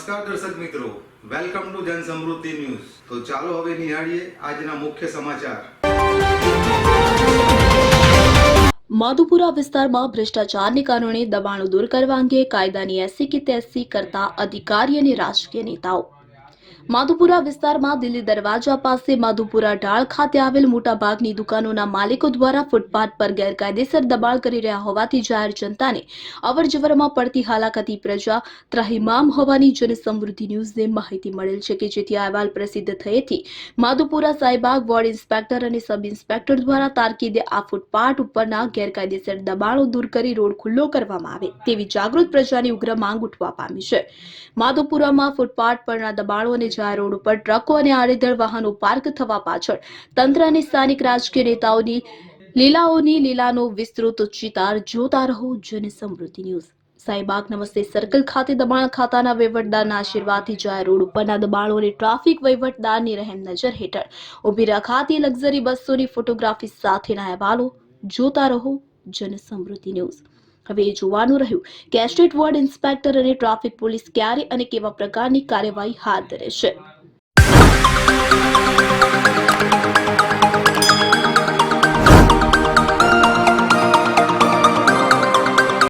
નમસ્કાર દર્શક મિત્રો. વેલકમ ટુ જન સમૃદ્ધિ ન્યૂઝ તો ચાલો હવે નિહાળીએ આજના મુખ્ય સમાચાર. માધુપુરા વિસ્તારમાં ભ્રષ્ટાચારને કારણે દબાણો દૂર કરવા અંગે કાયદાની એસી કે તેસી કરતા અધિકારી અને રાજકીય નેતાઓ માધુપુરા વિસ્તારમાં દિલ્હી દરવાજા પાસે માધુપુરા ઢાળ ખાતે આવેલ મોટાભાગની દુકાનોના માલિકો દ્વારા ફૂટપાથ પર ગેરકાયદેસર દબાણ કરી રહ્યા હોવાથી જાહેર જનતાને અવરજવરમાં પડતી હાલાકતી પ્રજા ત્રાહિમામ હોવાની જનસમૃદ્ધિ ન્યૂઝને માહિતી મળેલ છે કે જેથી અહેવાલ પ્રસિદ્ધ થયેથી માધુપુરા સાહેબાગ વોર્ડ ઇન્સ્પેક્ટર અને સબ ઇન્સ્પેક્ટર દ્વારા તારકીદે આ ફૂટપાથ ઉપરના ગેરકાયદેસર દબાણો દૂર કરી રોડ ખુલ્લો કરવામાં આવે તેવી જાગૃત પ્રજાની ઉગ્ર માંગ ઉઠવા પામી છે. માધુપુરામાં ફૂટપાથ પરના દબાણો અને જાહેર રોડ ઉપર ટ્રકો અને આડેધડ વાહનો પાર્ક થવા પાછળ તંત્ર અને સ્થાનિક રાજકીય નેતાઓની લીલાઓની લીલાનો વિસ્તૃત ચિતાર જોતા રહો જન ન્યૂઝ. સાઈબાગ નમસ્તે. સર્કલ ખાતે દબાણ ખાતાના વહીવટદારના આશીર્વાદથી જાહેર રોડ ઉપરના દબાણો અને ટ્રાફિક વહીવટદારની રહેમ નજર હેઠળ. ઊભી રખાતી લક્ઝરી બસોની ફોટોગ્રાફી સાથેના અહેવાલો જોતા રહો જન સમૃદ્ધિ ન્યૂઝ. હવે એ જોવાનું રહ્યું. કે એસ્ટેટ વોર્ડ ઇન્સ્પેક્ટર અને ટ્રાફિક પોલીસ ક્યારે અને કેવા પ્રકારની કાર્યવાહી હાથ ધરે છે?